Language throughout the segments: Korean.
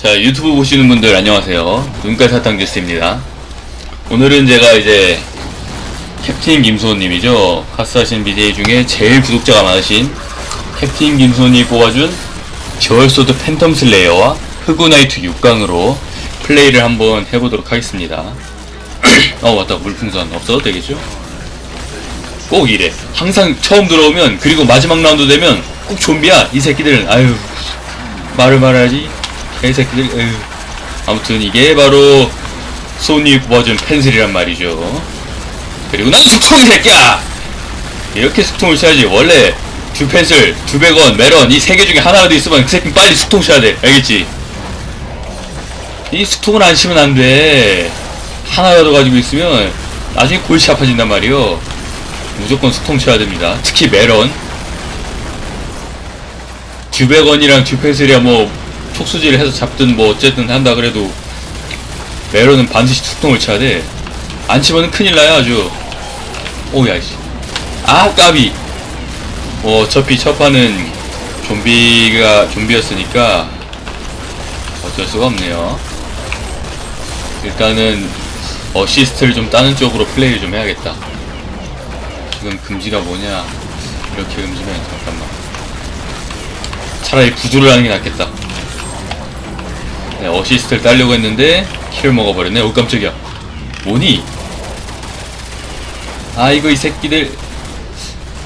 자 유튜브 보시는 분들 안녕하세요. 눈깔 사탕 뉴스입니다. 오늘은 제가 이제 캡틴 김소님이죠. 카스하신 BJ 중에 제일 구독자가 많으신 캡틴 김소님이 뽑아준 듀얼소드 팬텀 슬레이어와 흑우나이트 6강으로 플레이를 한번 해보도록 하겠습니다. 어 맞다. 물풍선 없어도 되겠죠? 꼭 이래. 항상 처음 들어오면 그리고 마지막 라운드 되면 꼭 좀비야 이 새끼들은. 아유 말을 말해야지 개새끼들 에휴. 아무튼 이게 바로 소니 뽑아준 펜슬이란 말이죠. 그리고 난 숙통이 새끼야! 이렇게 숙통을 쳐야지. 원래 두 펜슬, 두 백원, 메론 이 세 개 중에 하나라도 있으면 그 새끼 빨리 숙통 쳐야 돼. 알겠지? 이 숙통을 안 치면 안돼. 하나라도 가지고 있으면 나중에 골치 아파진단 말이요. 무조건 숙통 쳐야 됩니다. 특히 메론. 듀백원이랑 듀펜슬이야 뭐 촉수질을 해서 잡든 뭐 어쨌든 한다 그래도 메론은 반드시 숙통을 쳐야 돼. 안 치면은 큰일 나요 아주. 오야 씨. 아 까비. 뭐 어차피 첫 판은 좀비가 좀비였으니까 어쩔 수가 없네요. 일단은 어시스트를 좀 따는 쪽으로 플레이를 좀 해야겠다. 지금 금지가 뭐냐? 이렇게 금지면 잠깐만. 차라리 구조를 하는 게 낫겠다. 네, 어시스트를 따려고 했는데 킬을 먹어버렸네. 오 깜짝이야. 뭐니? 아 이거 이 새끼들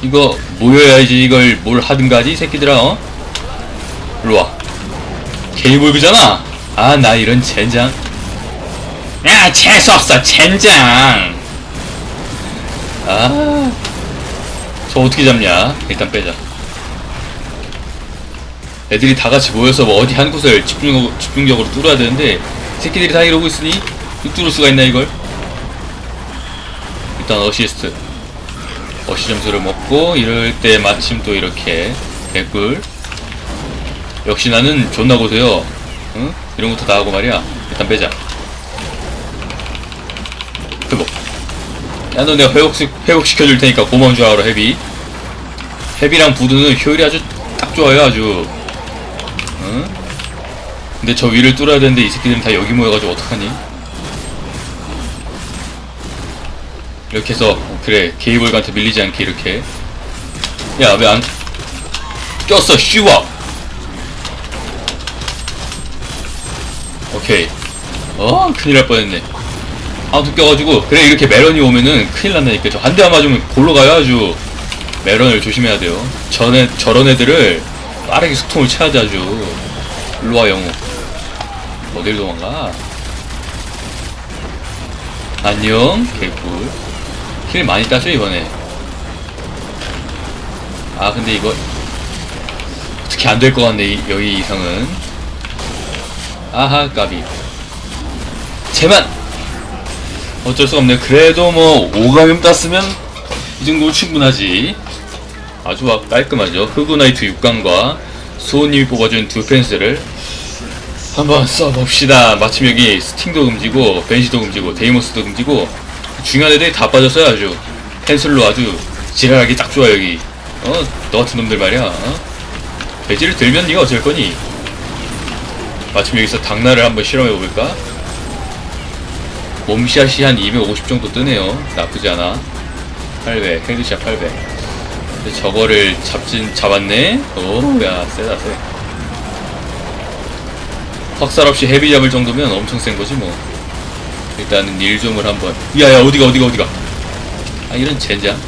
이거 모여야지 이걸 뭘 하든가지 이 새끼들아 어? 일로와 게이볼그잖아 아 나 이런 젠장 야 재수없어 젠장 아저 어떻게 잡냐 일단 빼자 애들이 다 같이 모여서 뭐 어디 한 곳을 집중, 집중적으로 뚫어야 되는데 새끼들이 다 이러고 있으니 뚫을 수가 있나 이걸? 일단 어시스트. 어시 점수를 먹고 이럴 때 마침 또 이렇게 개꿀 역시 나는 존나 고세요. 응? 이런 것도 다 하고 말이야. 일단 빼자. 회복. 야 너 내가 회복, 회복시켜줄 테니까 고마운 줄 알아 헤비. 헤비랑 부두는 효율이 아주 딱 좋아요 아주 응? 근데 저 위를 뚫어야 되는데 이 새끼들은 다 여기 모여가지고 어떡하니? 이렇게 해서 그래. 게이블한테 밀리지 않게 이렇게. 야 왜 안 꼈어 슈와 오케이. 어 큰일 날 뻔했네. 아무튼 껴가지고 그래 이렇게 메런이 오면은 큰일 난다니까 저 한 대만 맞으면 골로 가요 아주. 메런을 조심해야 돼요. 전에 저런 애들을 빠르게 숙통을 쳐야지 아주. 일로와 영웅. 어딜 도망가. 안녕 개꿀. 킬 많이 따죠 이번에. 아 근데 이거 어떻게 안될 것 같네 이- 여기 이상은. 아하 까비. 제만 어쩔 수가 없네. 그래도 뭐 5감염 땄으면 이 정도면 충분하지 아주 와- 깔끔하죠. 흑우나이트 6강과 수호님이 뽑아준 두 펜스를 한번 써봅시다. 마침 여기 스팅도 금지고 벤시도 금지고 데이모스도 금지고 중요한 애들이 다 빠졌어요 아주. 펜슬로 아주 지랄하기 딱 좋아 여기. 어? 너 같은 놈들 말이야 어? 돼지를 들면 네가 어쩔 거니? 마침 여기서 당나를 한번 실험해볼까? 몸샷이 한 250 정도 뜨네요. 나쁘지 않아. 800 헤드샷 800 근데 저거를 잡진 잡았네. 오야 세다 세. 확살 없이 헤비 잡을 정도면 엄청 센 거지 뭐. 일단은 일좀을 한번. 야야 어디가 어디가 어디가? 아 이런 젠장.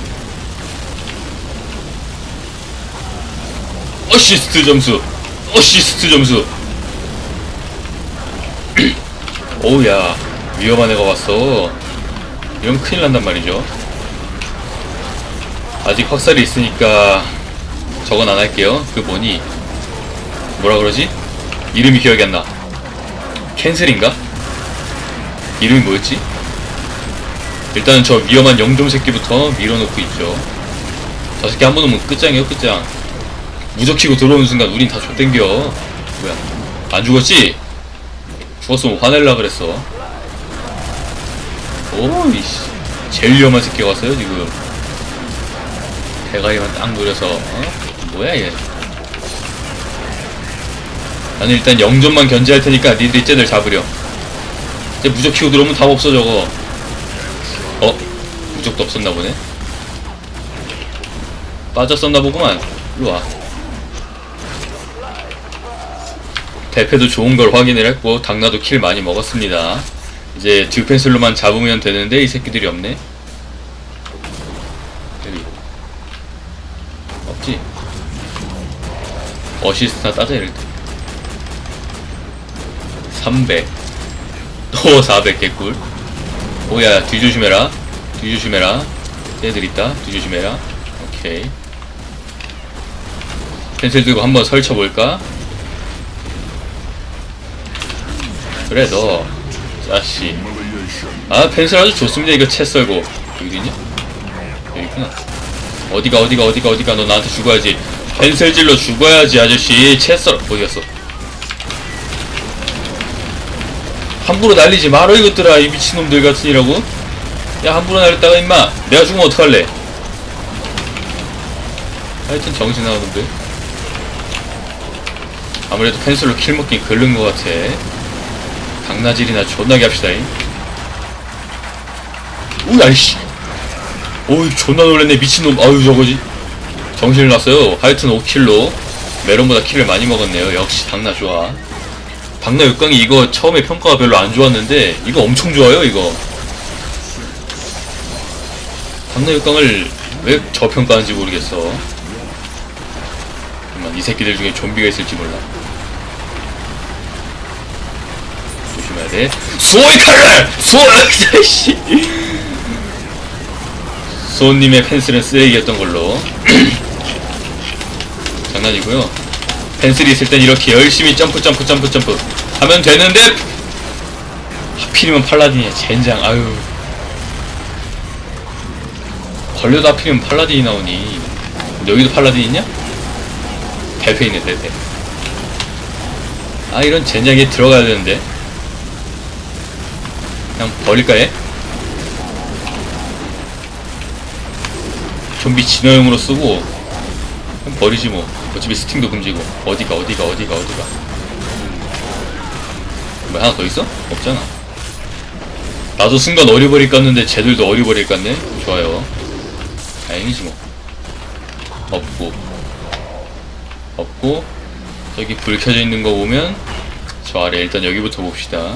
어시스트 점수. 어시스트 점수. 오우야. 위험한 애가 왔어. 이러면 큰일 난단 말이죠 아직 확살이 있으니까 저건 안 할게요. 그 뭐니? 뭐라 그러지? 이름이 기억이 안 나. 캔슬인가? 이름이 뭐였지? 일단은 저 위험한 영종 새끼부터 밀어놓고 있죠. 저 새끼 한 번 오면 끝장이에요 끝장. 무적키고 들어오는 순간 우린 다 좆땡겨. 뭐야? 안 죽었지? 죽었으면 화낼라 그랬어. 오이씨. 제일 위험한 새끼가 왔어요 지금 대가리만 딱 노려서 어? 뭐야 얘? 나는 일단 영점만 견제할 테니까 니들이 쟤들 잡으려 이제 무적 키고 들어오면 답 없어 저거. 어? 무적도 없었나 보네? 빠졌었나 보구만. 일로와. 대패도 좋은 걸 확인을 했고 당나도 킬 많이 먹었습니다. 이제 듀펜슬로만 잡으면 되는데 이 새끼들이 없네 여기 없지 어시스트나 따자 이럴 때 300. 또 400 개꿀. 오야 뒤조심해라. 뒤조심해라. 얘들 있다. 뒤조심해라. 오케이. 펜슬 들고 한번 설쳐볼까? 그래 너 자씨 아 펜슬 아주 좋습니다 이거 채 썰고 여기 있냐? 여기 있구나 어디가 어디가 어디가 어디가 너 나한테 죽어야지 펜슬질로 죽어야지 아저씨. 채썰 어디 갔어 함부로 날리지 말어 이것들아 이 미친놈들 같으니라고. 야 함부로 날렸다가 임마. 내가 죽으면 어떡할래? 하여튼 정신 놈들 아무래도 펜슬로 킬 먹긴 글른 것 같아. 당나질이나 존나게 합시다잉. 우야 이씨. 오이 존나 놀랬네 미친놈. 아유 저거지 정신을 놨어요. 하여튼 5킬로 메론보다 킬을 많이 먹었네요. 역시 당나 좋아. 박나 육강이 이거 처음에 평가가 별로 안 좋았는데 이거 엄청 좋아요 이거. 박나 육강을 왜 저평가하는지 모르겠어. 잠깐만 이 새끼들 중에 좀비가 있을지 몰라. 조심해야 돼. 소이 칼날! 소이! 씨! 소님의 펜슬은 쓰레기였던 걸로 장난이고요. 펜슬이 있을 땐 이렇게 열심히 점프 점프 점프 점프 하면 되는데 하필이면 팔라딘이야. 젠장. 아유. 걸려도 하필이면 팔라딘이 나오니. 여기도 팔라딘 있냐? 대패 있네 대패. 아 이런 젠장에 들어가야 되는데. 그냥 버릴까 해? 좀비 진화용으로 쓰고 그냥 버리지 뭐 어차피 스팅도 금지고. 어디가 어디가 어디가 어디가. 뭐 하나 더 있어? 없잖아. 나도 순간 어리버리 깠는데 쟤들도 어리버리 깠네? 좋아요. 다행이지 뭐. 없고. 없고. 저기 불 켜져 있는 거 보면 저 아래 일단 여기부터 봅시다.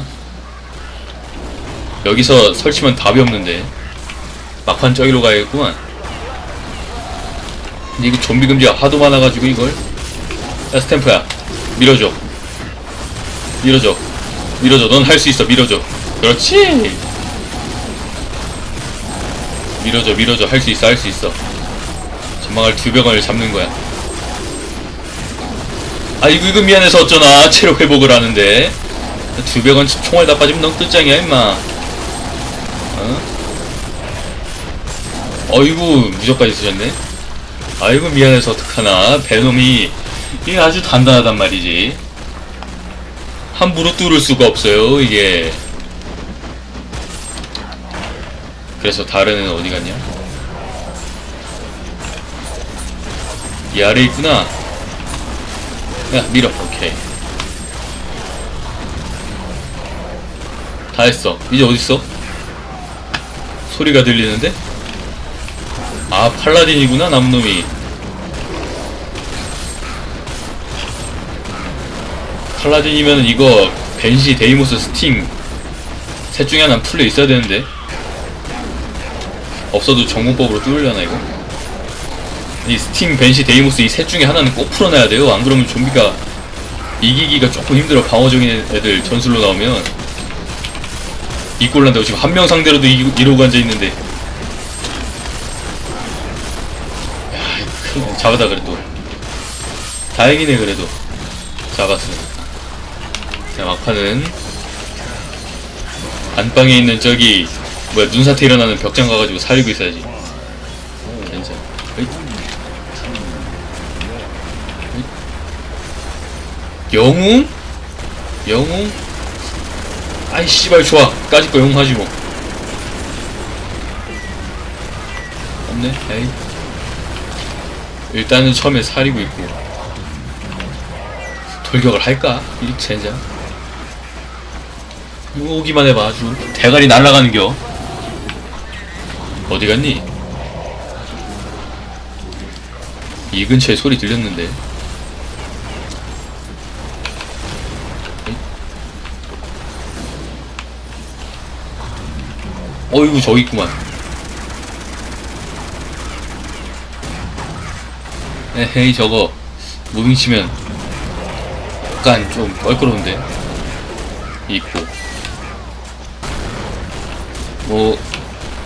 여기서 설치면 답이 없는데. 막판 저기로 가야겠구만 근데 이거 좀비 금지가 하도 많아가지고 이걸. 야 스탬프야 밀어줘. 밀어줘. 밀어줘. 넌 할 수 있어. 밀어줘. 그렇지. 밀어줘 밀어줘. 할 수 있어 할 수 있어. 전망할 두 병을 잡는 거야. 아이고 이거 미안해서 어쩌나. 체력 회복을 하는데. 두 병은 총알 다 빠지면 넌 끝장이야 임마. 어? 어이구 무적까지 쓰셨네 아이고 미안해서 어떡하나. 베놈이. 이게 아주 단단하단 말이지. 함부로 뚫을 수가 없어요 이게. 그래서 다른 애는 어디 갔냐? 이 아래 있구나. 야 밀어. 오케이. 다 했어. 이제 어딨어? 소리가 들리는데 아 팔라딘이구나 남놈이. 팔라딘이면 이거 벤시 데이모스 스팅 셋 중에 하나는 풀려 있어야 되는데. 없어도 전공법으로 뚫으려나 이거? 이 스팅 벤시 데이모스 이 셋 중에 하나는 꼭 풀어놔야 돼요. 안 그러면 좀비가 이기기가 조금 힘들어. 방어적인 애들 전술로 나오면. 이꼴 난다고 지금 한 명 상대로도 이, 이러고 앉아있는데 야, 큰, 잡았다 그래도. 다행이네 그래도. 잡았어 자 막판은 안방에 있는 저기 뭐야 눈사태 일어나는 벽장 가가지고 살리고 있어야지. 영웅? 영웅? 아이 씨발 좋아. 까짓 거 영웅하지 뭐. 없네. 에이 일단은 처음에 사리고 있고. 돌격을 할까? 이 젠장. 이거 오기만 해봐 아주. 대가리 날아가는겨. 어디 갔니? 이 근처에 소리 들렸는데. 어이구 저기 있구만 에헤이 저거. 무빙 치면 약간 좀 껄끄러운데? 있고 뭐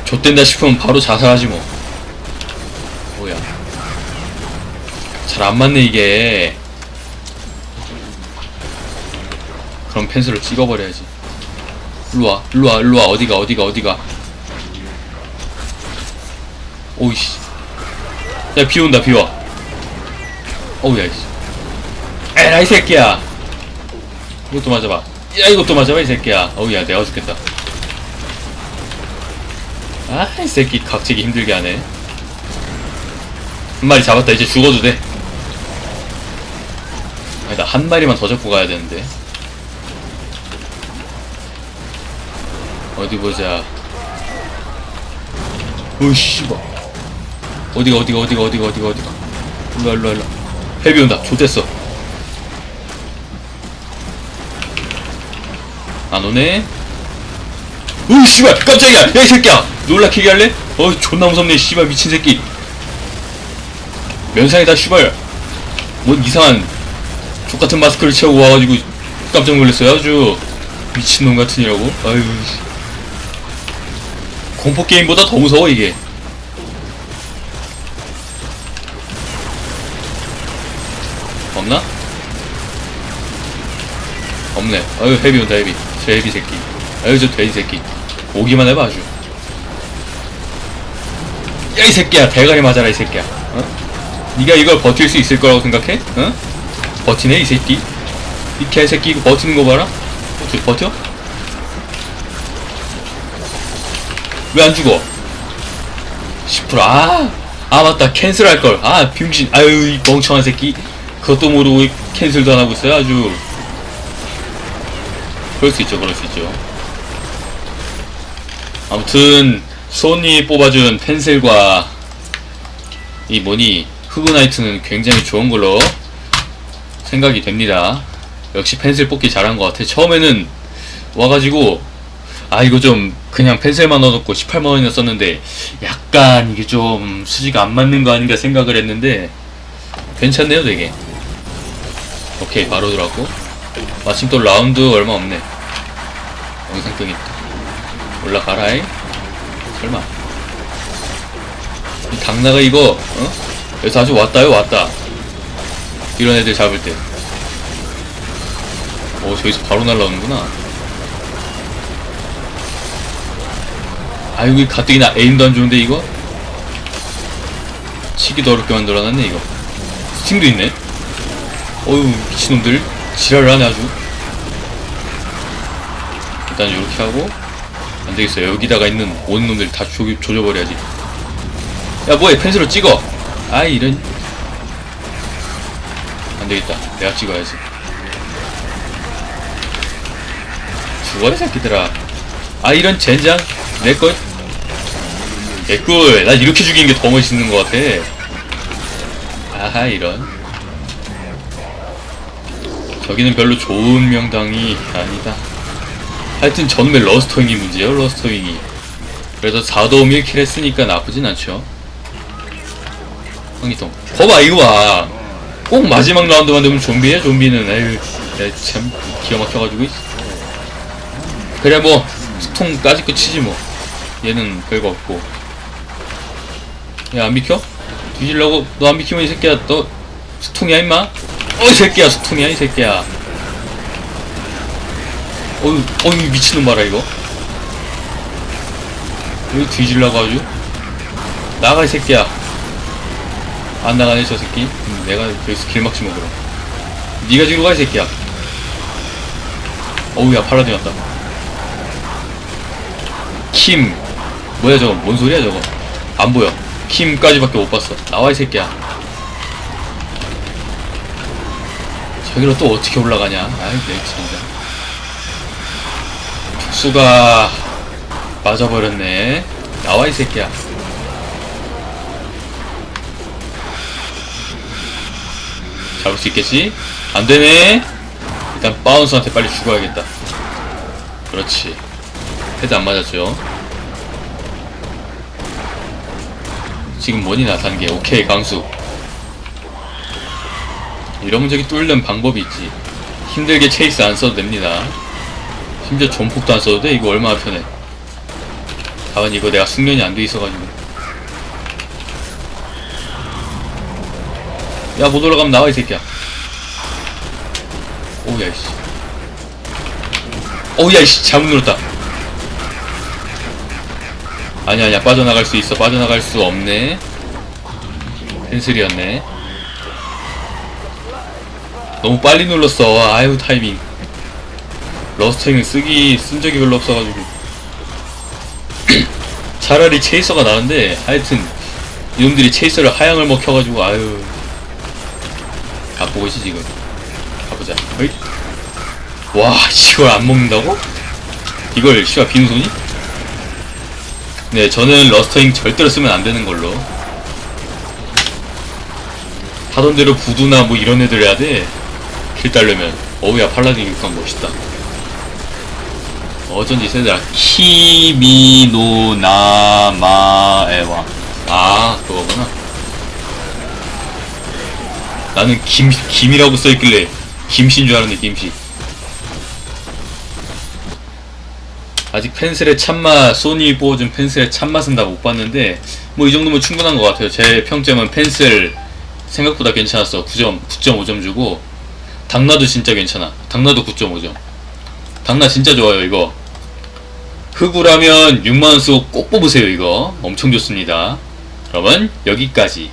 좆된다 싶으면 바로 자살하지 뭐. 뭐야. 잘 안 맞네 이게. 그럼 펜슬을 찍어버려야지. 일로와 일로와 일로와. 어디가 어디가 어디가. 오이씨. 야 비온다 비와 어우 야 이씨. 에라 이 새끼야. 이것도 맞아봐. 야 이것도 맞아봐 이 새끼야. 어우 야 내가 죽겠다. 아 이 새끼 각지기 힘들게 하네. 한 마리 잡았다. 이제 죽어도 돼. 아니다 한 마리만 더 잡고 가야 되는데. 어디 보자. 오이씨 뭐 어디가 어디가 어디가 어디가 어디가 어디가? 일로와 일로와 일로와 헤비 온다. 좋댔어. 안 오네. 으이 씨발 깜짝이야. 야 이 새끼야. 놀라키게 할래? 어이 존나 무섭네 씨발 미친 새끼. 면상에다 씨발 뭔 이상한 족같은 마스크를 채우고 와가지고 깜짝 놀랐어요 아주. 미친놈 같으니라고. 아유 씨. 공포게임보다 더 무서워 이게 없나? 없네 아유 헤비 온다 헤비 저 헤비 새끼 아유 저 돼지 새끼 오기만 해봐 아주 야 이 새끼야 대가리 맞아라 이 새끼야 어? 네가 이걸 버틸 수 있을 거라고 생각해? 어? 버티네 이 새끼 이 개새끼 이거 버티는 거 봐라 어떻게 버텨? 왜 안 죽어? 10% 아! 아 맞다 캔슬 할 걸 아 병신 아유 이 멍청한 새끼 그것도 모르고 캔슬도 안 하고 있어요 아주. 그럴 수 있죠 그럴 수 있죠. 아무튼 소니 뽑아준 펜슬과 이 뭐니 흑은나이트는 굉장히 좋은 걸로 생각이 됩니다. 역시 펜슬 뽑기 잘한 것 같아. 처음에는 와가지고 아 이거 좀 그냥 펜슬만 넣어놓고 18만원이나 썼는데 약간 이게 좀 수지가 안 맞는 거 아닌가 생각을 했는데 괜찮네요 되게 오케이 바로 들어갔고 마침 또 라운드 얼마 없네 영상 끄기 올라가라이 설마 이 당나가 이거 어? 여기서 아주 왔다요 왔다 이런 애들 잡을 때 오, 저기서 바로 날라오는구나. 아이고, 이 가뜩이나 에임도 안 좋은데, 이거? 치기도 어렵게 만들어놨네, 이거. 스팅도 있네? 어휴, 미친놈들. 지랄을 하네, 아주. 일단 이렇게 하고, 안 되겠어. 여기다가 있는 오는 놈들 다 조, 조져버려야지. 야, 뭐해, 펜스로 찍어! 아이, 이런. 안 되겠다. 내가 찍어야지. 죽어라 새끼들아 아 이런 젠장 내걸 개꿀 난 이렇게 죽이는 게 더 멋있는 것 같아 아하 이런 저기는 별로 좋은 명당이 아니다. 하여튼 저놈의 러스터윙이 문제예요 러스터윙이. 그래도 4도움 1킬 했으니까 나쁘진 않죠. 황기통 거봐 이거 봐 꼭 마지막 라운드만 되면 좀비야 좀비는. 에휴 야참 기가 막혀가지고 그래 뭐 스통까지 거 치지 뭐. 얘는 별거 없고. 야 안 비켜? 뒤질라고? 너 안 비키면 이 새끼야 너 스통이야 임마? 어 이 새끼야 스통이야 이 새끼야. 어이 어이 미친놈 봐라 이거. 여기 뒤질라고 아주? 나가 이 새끼야. 안 나가네 저 새끼. 음, 내가 여기서 길 막지 뭐 니가 지금 가이 새끼야. 어우 야 팔라딘 왔다. 킴. 뭐야 저거? 뭔 소리야 저거? 안 보여. 킴까지밖에 못 봤어. 나와 이 새끼야 저기로 또 어떻게 올라가냐? 아이 내 진짜 특수가 맞아버렸네. 나와 이 새끼야. 잡을 수 있겠지? 안되네. 일단 바운스한테 빨리 죽어야겠다. 그렇지. 헤드 안 맞았죠? 지금 뭐니 나타난 게? 오케이 강수 이러면 저기 뚫는 방법이 있지. 힘들게 체이스 안 써도 됩니다. 심지어 전폭도 안 써도 돼? 이거 얼마나 편해? 다만 이거 내가 숙련이 안 돼 있어가지고. 야 못 올라가면 나와 이 새끼야. 오야 이씨. 오야 이씨 잘못 눌렀다. 아니야 아니야. 빠져나갈 수 있어. 빠져나갈 수 없네. 펜슬이었네 너무 빨리 눌렀어 아유 타이밍 러스팅을 쓰기 쓴 적이 별로 없어가지고 차라리 체이서가 나은데 하여튼 이놈들이 체이서를 하향을 먹혀가지고 아유 가보고 있지 지금 가보자 어이. 와 이걸 안 먹는다고? 이걸 씨발 빈손이? 네 저는 러스터잉 절대로 쓰면 안 되는 걸로 하던 대로 부두나 뭐 이런 애들 해야 돼. 킬 따려면. 어우야, 팔라딘 육감 멋있다. 어쩐지 세들아. 키미노 나마에와. 아, 그거구나. 나는 김, 김이라고 써있길래 김씨인 줄 알았네, 김씨. 아직 펜슬의 참맛, 소니 뽑아준 펜슬의 참맛은 다 못 봤는데, 뭐 이 정도면 충분한 것 같아요. 제 평점은 펜슬 생각보다 괜찮았어. 9점, 9.5점 주고, 당나도 진짜 괜찮아. 당나도 9.5점. 당나 진짜 좋아요, 이거. 흑우라면 6만원 쓰고 꼭 뽑으세요, 이거. 엄청 좋습니다. 그러면 여기까지.